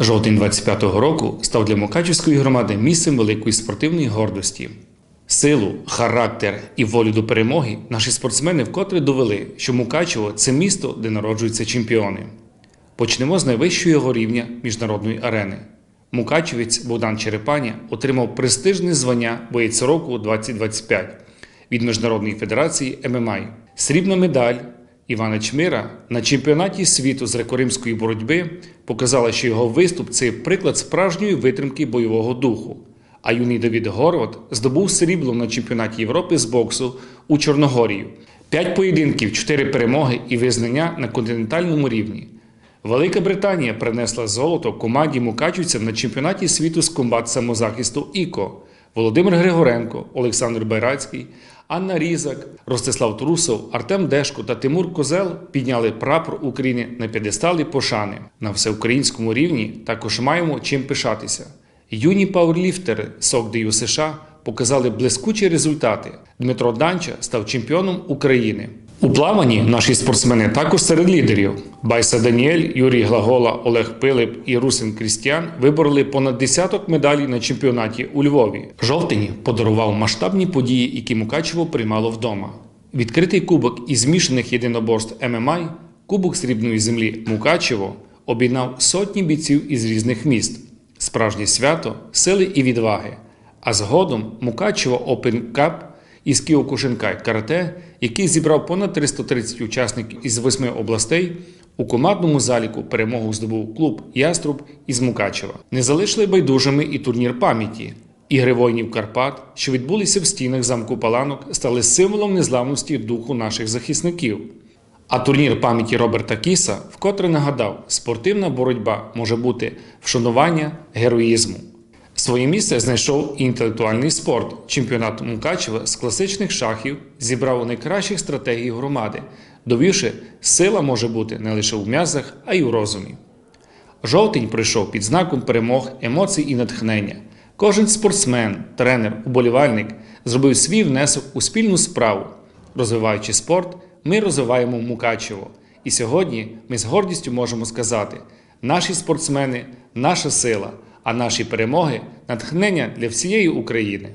Жовтень 25-го року став для Мукачівської громади місцем великої спортивної гордості. Силу, характер і волю до перемоги наші спортсмени вкотре довели, що Мукачево це місто, де народжуються чемпіони. Почнемо з найвищого його рівня міжнародної арени. Мукачевець Богдан Черепаня отримав престижне звання боєць року 2025 від Міжнародної федерації ММА. Срібна медаль Івана Чмира на чемпіонаті світу з рекоримської боротьби показала, що його виступ це приклад справжньої витримки бойового духу. А юний Давід Горват здобув срібло на чемпіонаті Європи з боксу у Чорногорію. П'ять поєдинків, чотири перемоги і визнання на континентальному рівні. Велика Британія принесла золото команді Мукачівця на чемпіонаті світу з комбат самозахисту ІКО. Володимир Григоренко, Олександр Байрацький, Анна Різак, Ростислав Трусов, Артем Дешко та Тимур Козел підняли прапор України на п'єдесталі пошани. На всеукраїнському рівні також маємо чим пишатися. Юні пауерліфтери СОКДЮ США показали блискучі результати. Дмитро Данча став чемпіоном України. У плаванні наші спортсмени також серед лідерів. Байса Даніель, Юрій Глагола, Олег Пилип і Русин Крістіан вибороли понад десяток медалей на чемпіонаті у Львові. Жовтень подарував масштабні події, які Мукачево приймало вдома. Відкритий кубок із змішаних єдиноборств ММА, Кубок срібної землі Мукачево об'єднав сотні бійців із різних міст. Справжнє свято, сили і відваги. А згодом Мукачево Open Cup із Кіокушинкай карате, який зібрав понад 330 учасників із восьми областей, у командному заліку перемогу здобув клуб Яструб із Мукачева. Не залишили байдужими і турнір пам'яті. Ігри воїнів Карпат, що відбулися в стінах замку Паланок, стали символом незламності духу наших захисників. А турнір пам'яті Роберта Кіса вкотре нагадав, спортивна боротьба може бути вшанування героїзму. Своє місце знайшов інтелектуальний спорт. Чемпіонат Мукачева з класичних шахів зібрав найкращих стратегій громади, довівши, сила може бути не лише у м'язах, а й у розумі. Жовтень прийшов під знаком перемог, емоцій і натхнення. Кожен спортсмен, тренер, уболівальник зробив свій внесок у спільну справу. Розвиваючи спорт, ми розвиваємо Мукачево. І сьогодні ми з гордістю можемо сказати: наші спортсмени наша сила, а наші перемоги натхнення для всієї України.